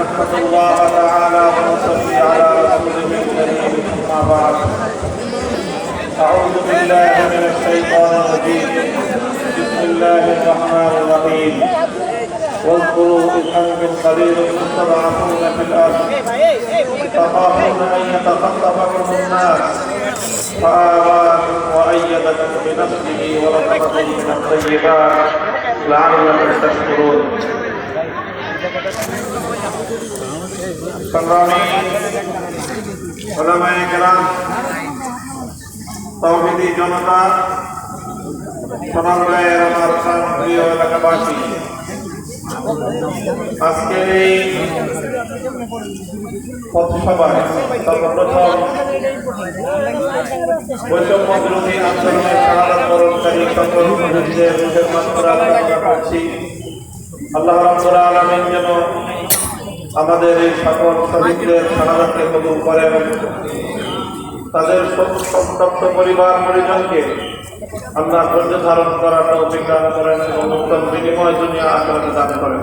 نحمد الله تعالى ونصلي على رسوله الكريم أما بعد. أعوذ بالله من الشيطان الرجيم. بسم الله الرحمن الرحيم. واذكروا اذ أنتم قليل مستضعفون في الأرض. تخافون أن يتخطفكم الناس. فآواكم وأيدكم بنفسه ورزقكم من الطيبات لعلكم تشكرون. তৌহিদি জনতা সমন্বয়ের আমার প্রিয় এলাকাবাসী, আজকের এই পথসভায় সর্বপ্রথম বৈষম্য বিরোধী আন্দোলনের শাহাদাতবরণকারী সকল শহীদদের রুহের মাত্রা করছি আল্লাহ যেন আমাদের এই সকল শহীদদের সারাদাকে কবুল করেন। তাদের সন্তপ্ত পরিবার পরিজনকে আল্লাহ ধৈর্য ধারণ করাটা তৌফিক করেন এবং উত্তম বিনিময় দুনিয়া আখেরাতে দান করেন।